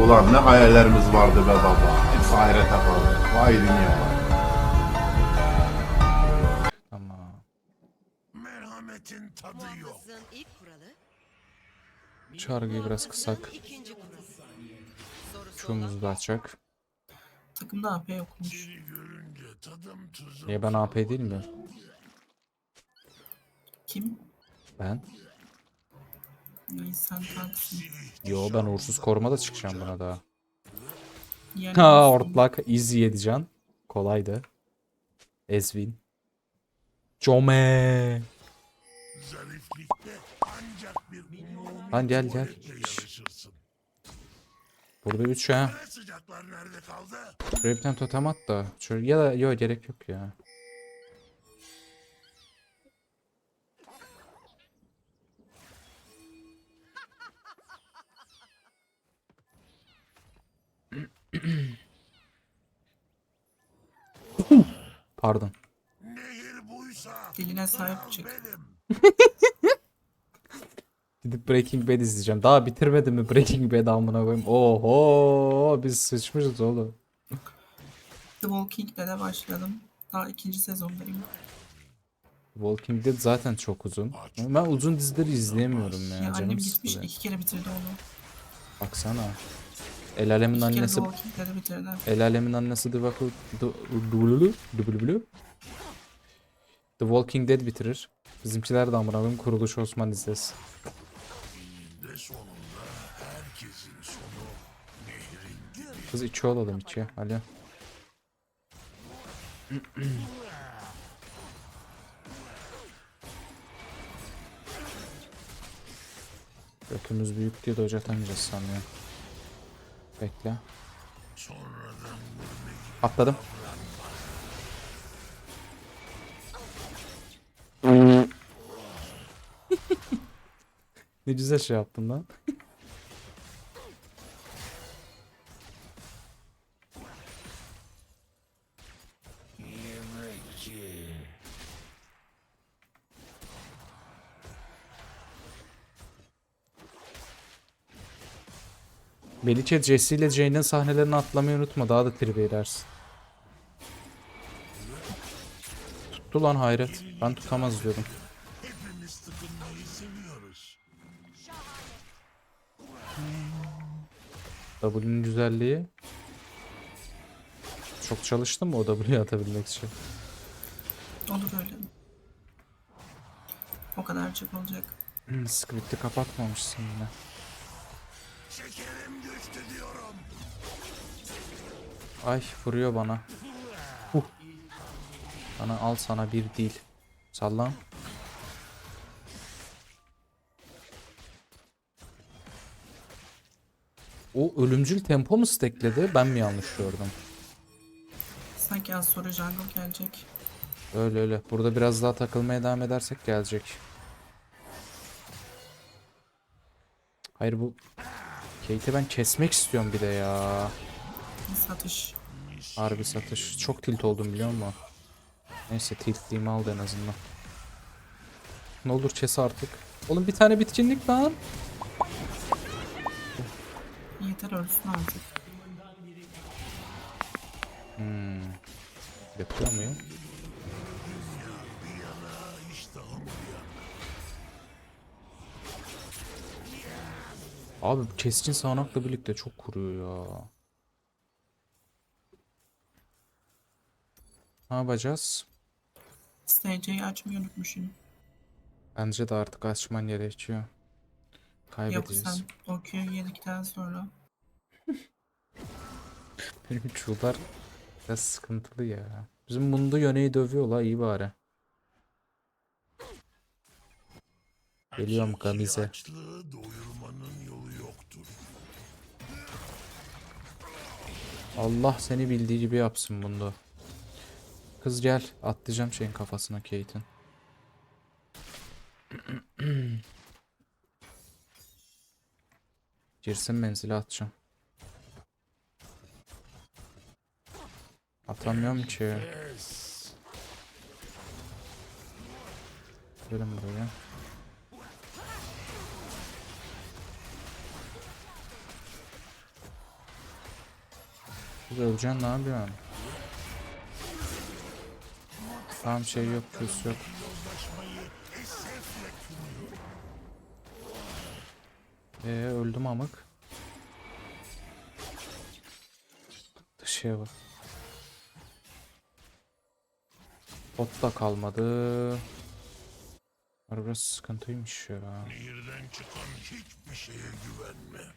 Ulan ne hayallerimiz vardı be baba. Hepsi ahirete kaldı. Vay dünya vay. Tamam. Merhametin tadı yok. Muhafızlığın ilk kuralı, Çargıyı biraz kısak. ikinci kuralı. Sorusu Şumuzu da açacak. Takımda AP yokmuş. Seni görünce tadım tuzum. Niye ben AP değil mi? Kim? Ben? Sen tanksın. Yo ben uğursuz koruma da çıkacağım buna daha. Yani Ha ortlak easy yedi can. Kolaydı. Ezvin. Umumi Lan gel gel. Burada 3 ha. Şuraya bir tane totem at da. Şöyle, ya da yo gerek yok ya. Pardon. Nehir buysa Diline sahip çık. Gidip Breaking Bad izleyeceğim. Daha bitirmedim mi Breaking Bad amına koyayım. Oho biz sıçmışız oğlum. The Walking'de de başladım. Daha ikinci sezondayım. Walking Dead zaten çok uzun. Ama Ben uzun dizileri izleyemiyorum ya. Ya, annem Canım gitmiş sıkılıyor. iki kere bitirdi onu. Baksana. El alemin İki kere annesi Walking'de de bitirdi. El alemin annesi The Walking The Walking Dead bitirir. Bizimkiler de amına koyayım kuruluş Osman izlesin. De sonunda herkesin sonu nehrin gibi. Kız içi olalım içi. Alo. Götümüz büyük diye doca atamayacağız sanıyorum. Bekle. Atladım. ne güzel şey yaptın lan. Melike Jesse ile Jane'in sahnelerini atlamayı unutma. Daha da tribe edersin. Tuttu lan hayret. Ben tutamaz diyordum. W'nin güzelliği. Çok çalıştım mı o W'yi atabilmek için? Olur öyle. O kadarcık olacak. Hmm, Script'i kapatmamışsın yine. Şekerim düştü diyorum. Ay vuruyor bana. Huh. Bana al sana bir değil. Sallan. O ölümcül tempo mu stackledi? Ben mi yanlış gördüm? Sanki az sonra jungle gelecek. Öyle öyle. Burada biraz daha takılmaya devam edersek gelecek. Hayır bu Kate'i ben kesmek istiyorum bir de ya. Satış. Harbi satış. Çok tilt oldum biliyor musun? Neyse tiltliğimi aldı en azından. Ne olur kes artık. Oğlum bir tane bitkinlik lan. Yeter ölsün artık. Hmm. Yapıyor muyum? Abi keskin sağanakla birlikte çok kuruyor ya. Ne yapacağız? SC'yi açmayı unutmuşum. Bence de artık açman gerekiyor. Yok Kaybedeceğiz. sen o yedikten sonra. Benim çuğlar biraz sıkıntılı ya. Bizim Mundo yöneyi dövüyorlar iyi bari. Geliyorum Gamize. Allah seni bildiği gibi yapsın Mundo. Kız gel atlayacağım şeyin kafasına Kate'in. Girsin menzile atacağım. Atamıyorum ki. Gelin buraya. Öleceksin ne yapıyorsun? Tamam şey yok küs yok. Ee öldüm amık. Dışıya bak. Bot da kalmadı. Biraz sıkıntıymış ya. Nehirden çıkan hiçbir şeye güvenme.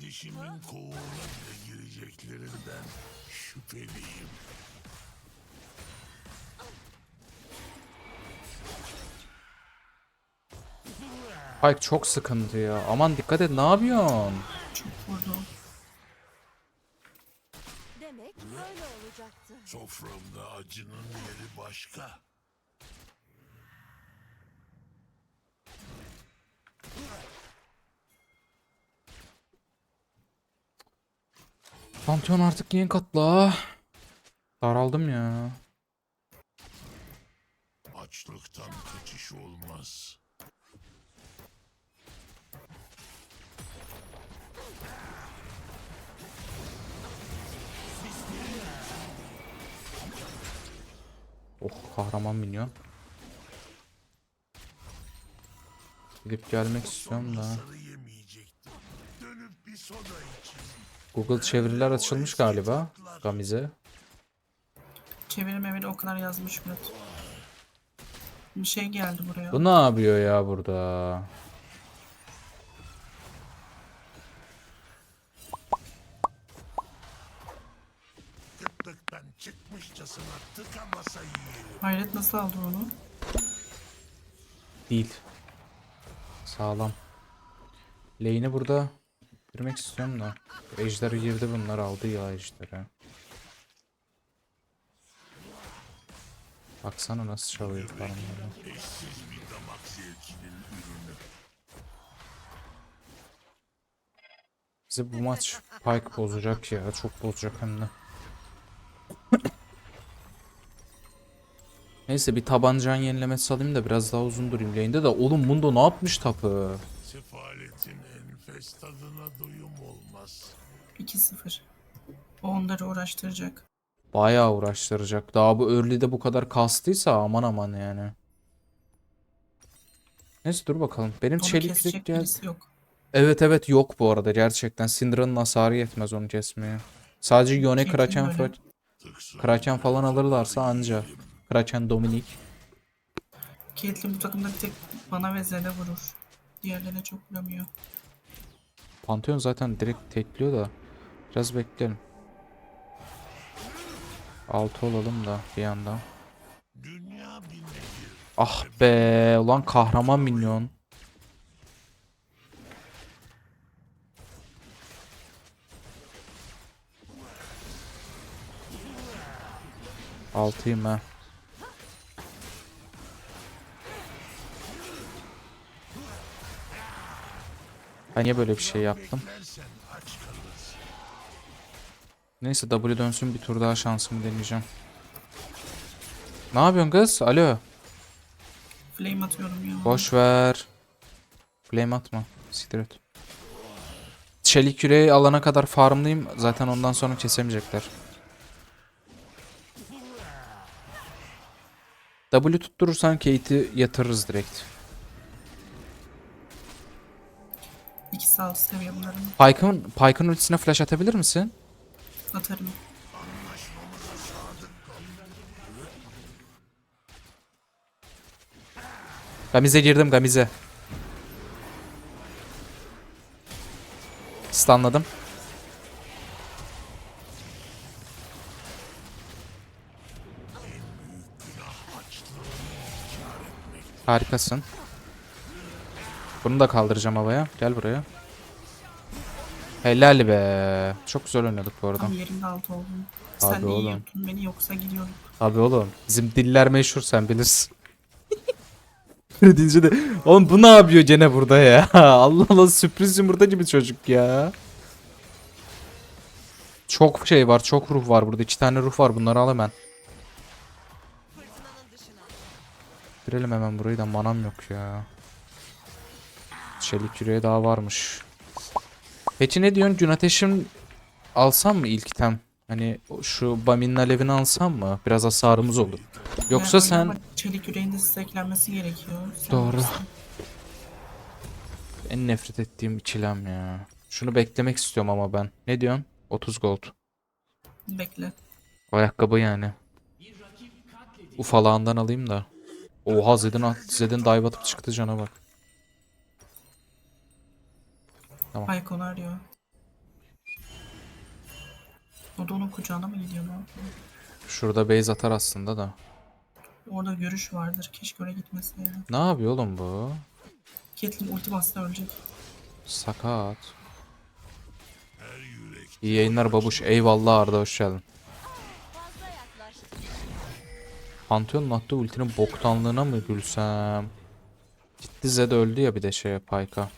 Dişimin kovuğuna gireceklerinden şüpheliyim. Pike çok sıkıntı ya. Aman dikkat et ne yapıyorsun? Çok vurdu. Demek böyle olacaktı. Soframda acının yeri başka. Pantheon artık yeni katla. Daraldım ya. Açlıktan kaçış olmaz. Oh kahraman minyon. Gidip gelmek istiyorum da. Google çeviriler açılmış galiba. Gamize. Çeviri meviri o kadar yazmış Murat. Bir şey geldi buraya. Bu ne yapıyor ya burada? Hayret nasıl aldı onu? Değil. Sağlam. Lane'i burada girmek istiyorum da. Ejder girdi bunlar aldı ya ejderi. Baksana nasıl çalıyor ürünü. Bize bu maç Pike bozacak ya. Çok bozacak hem de. Neyse bir tabancan yenilemesi alayım da biraz daha uzun durayım lane'de de. Oğlum Mundo ne yapmış tapı? Sefaletin enfes tadına doyum olmaz. 2-0. O onları uğraştıracak. Bayağı uğraştıracak. Daha bu early'de bu kadar kastıysa aman aman yani. Neyse dur bakalım. Benim Onu çelik kesecek yürek gel. birisi yok. Evet evet yok bu arada gerçekten. Syndra'nın hasarı yetmez onu kesmeye. Sadece Yone Kraken, fa- Kraken falan alırlarsa anca. Kraken Dominik. Caitlyn bu takımda bir tek bana ve Zed'e vurur. Diğerlerine çok vuramıyor. Pantheon zaten direkt tekliyor da. Biraz bekleyelim. 6 olalım da bir nehir. Ah be ulan kahraman minyon. Altıyım ha. Ben niye böyle bir şey yaptım? Neyse W dönsün bir tur daha şansımı deneyeceğim. Ne yapıyorsun kız? Alo. Flame atıyorum ya. Boş ver. Flame atma. Siktir et. Çelik yüreği alana kadar farmlayayım. Zaten ondan sonra kesemeyecekler. W tutturursan Kate'i yatırırız direkt. İkisi altı seviye bunların. Pyke'ın Pyke'ın ultisine flash atabilir misin? Atarım. Gamize girdim Gamize. Stunladım. Harikasın. Bunu da kaldıracağım havaya. Gel buraya. Helal be. Çok güzel oynadık bu arada. Tam yerinde altı oldum. Abi Sen de oğlum. yiyordun beni yoksa gidiyorduk. Abi oğlum bizim diller meşhur sen bilirsin. Böyle deyince de oğlum bu ne yapıyor gene burada ya? Allah Allah sürpriz yumurta gibi çocuk ya. Çok şey var, çok ruh var burada. İki tane ruh var. Bunları al hemen. Girelim hemen burayı da manam yok ya. Çelik yüreği daha varmış. Peki ne diyorsun? Gün ateşim alsam mı ilk item? Hani şu Bamin'in alevini alsam mı? Biraz hasarımız olur. Yoksa öyle sen... ama Çelik yüreğin de size eklenmesi gerekiyor. Sen Doğru. bilirsin. En nefret ettiğim ikilem ya. Şunu beklemek istiyorum ama ben. Ne diyorsun? 30 gold. Bekle. Ayakkabı yani. Ufalağından alayım da. Oha Zed'in, Zed'in dive atıp çıktı cana bak. Aykon arıyor. O da onun kucağına mı gidiyor ne yapıyor? Şurada base atar aslında da. Orada görüş vardır. Keşke oraya gitmeseydi. Ne yapıyor oğlum bu? Caitlyn ulti bastı ölecek. Sakat. İyi yayınlar babuş. Eyvallah Arda hoş geldin. Pantheon'un attığı ultinin boktanlığına mı gülsem? Gitti Zed öldü ya bir de şeye Payka.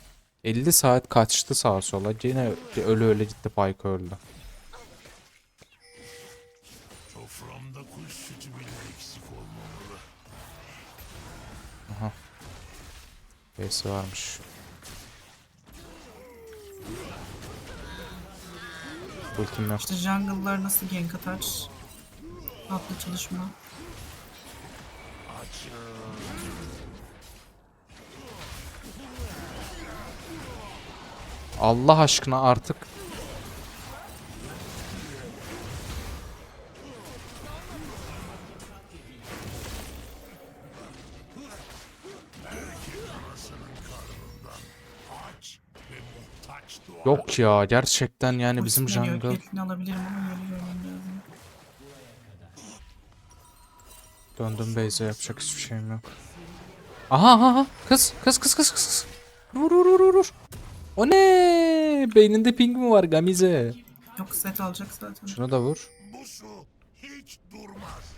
50 saat kaçtı sağa sola. Yine ölü öyle gitti Payka öldü. Soframda kuş sütü bile eksik olmamalı. B'si varmış. Ultim yok. İşte jungle'lar nasıl gank atar? Atlı çalışma. Allah aşkına artık yok ya gerçekten yani bizim jungle Caitlyn'i alabilirim ama yolu görmem lazım. döndüm base'e yapacak hiçbir şeyim yok. Aha aha aha kız kız kız kız kız. Vur vur vur vur, vur. O ne? Beyninde ping mi var Gamize? Yok set alacak zaten. Şunu da vur. Bu su hiç durmaz.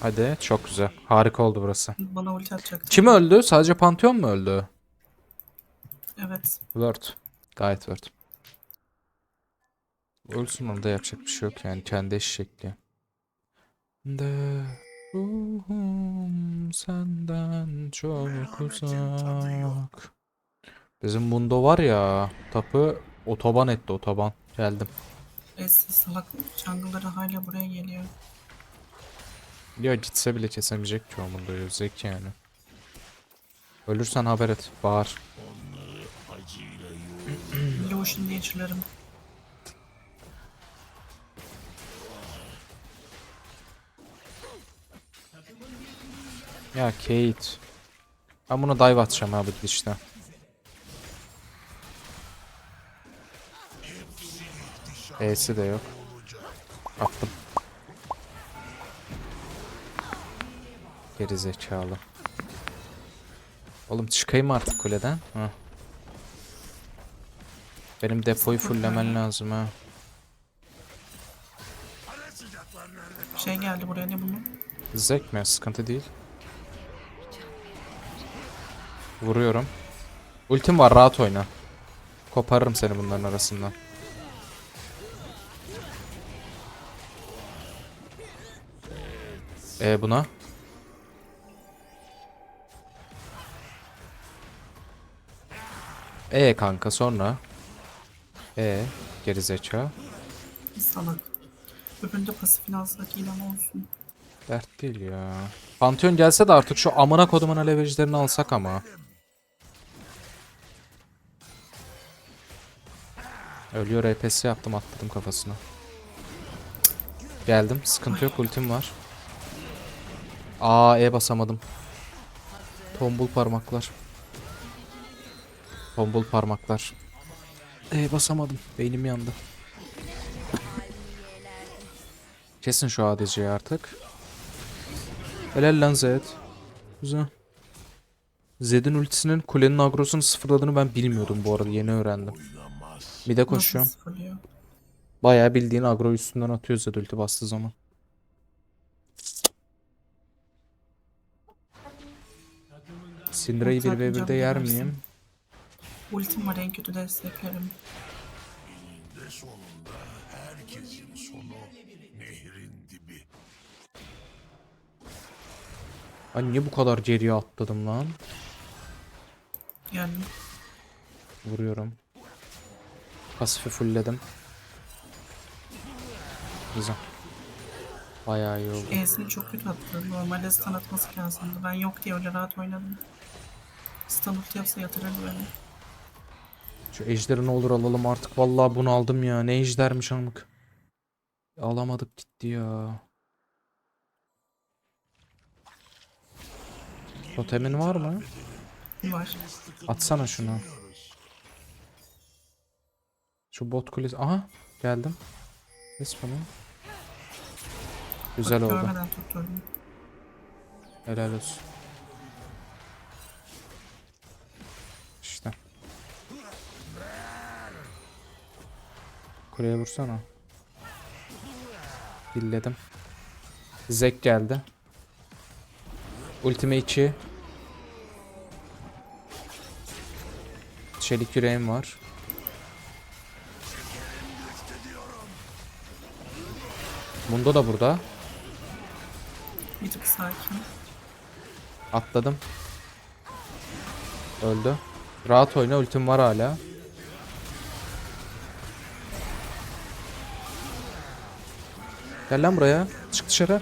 Hadi çok güzel. Harika oldu burası. Bana ulti atacaktı. Kim öldü? Sadece Pantheon mu öldü? Evet. Word. Gayet Word. Ölsün orada yapacak bir şey yok yani kendi eşekli. De ruhum senden çok uzak. Bizim Mundo var ya tapı otoban etti otoban. Geldim. Eski salak jungle'ları hala buraya geliyor. Ya gitse bile kesemeyecek ki o Mundo'yu. Zeki yani. Ölürsen haber et. Bağır. Lucian diye çırlarım. Ya Kate. Ben bunu dive atacağım abi işte. E'si de yok. Attım. Geri zekalı. Oğlum çıkayım artık kuleden. Heh. Benim depoyu fulllemen lazım ha. Şey geldi buraya ne bunun? Zek mi? Sıkıntı değil. Vuruyorum. Ultim var rahat oyna. Koparırım seni bunların arasından. E buna? E kanka sonra? E gerizekalı. Salak. Öbüründe alsak yine ama olsun. Dert değil ya. Pantheon gelse de artık şu amına kodumun alevecilerini alsak ama. Ölüyor EPS yaptım atladım kafasına. Geldim. Sıkıntı yok ultim var. Aa E basamadım. Tombul parmaklar. Tombul parmaklar. E basamadım. Beynim yandı. Kesin şu ADC'yi artık. Helal lan Zed. Güzel. Zed'in ultisinin kulenin agrosunu sıfırladığını ben bilmiyordum bu arada yeni öğrendim. Bir de koşuyorum. Bayağı bildiğin agro üstünden atıyor Zed ulti bastığı zaman. Syndra'yı atmayacağım 1v1'de yer bilemezsin. miyim? Ultim var en kötü desteklerim. De sonunda her Herkesin sonu nehrin dibi. Ay niye bu kadar geriye atladım lan? Yani Vuruyorum. Pasifi fullledim. Güzel. Bayağı iyi oldu. E'sini çok kötü attı. Normalde stun atması lazımdı. Ben yok diye öyle rahat oynadım. Stun ulti yapsa yatırırdı beni. Şu ejderi ne olur alalım artık. Vallahi bunu aldım ya. Ne ejdermiş amık. Alamadık gitti ya. Totemin var mı? Var. Atsana şunu. Şu bot kulesi. Aha geldim. Kes bunu. Güzel Bak, oldu. Helal olsun. Kuleye vursana. Dilledim. Zek geldi. Ultime 2. Çelik yüreğim var. Bunda da burada. Bir tık sakin. Atladım. Öldü. Rahat oyna ultim var hala. Gel lan buraya. Çık dışarı.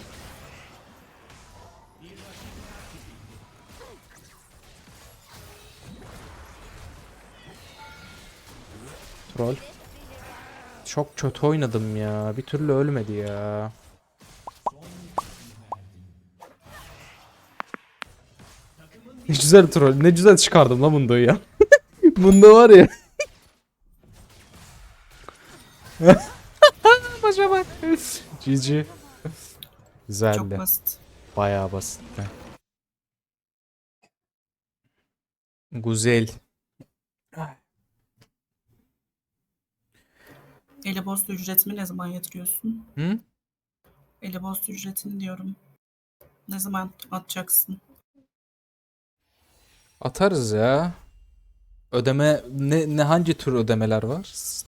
Troll. Çok kötü oynadım ya. Bir türlü ölmedi ya. Ne güzel troll. Ne güzel çıkardım lan Mundo'yu ya. Mundo var ya. Başa bak. GG. Çok Güzeldi. basit. Bayağı basitti. Güzel. Eli boz ücretimi ne zaman yatırıyorsun? Hı? Eli boz ücretini diyorum. Ne zaman atacaksın? Atarız ya. Ödeme ne, ne hangi tür ödemeler var?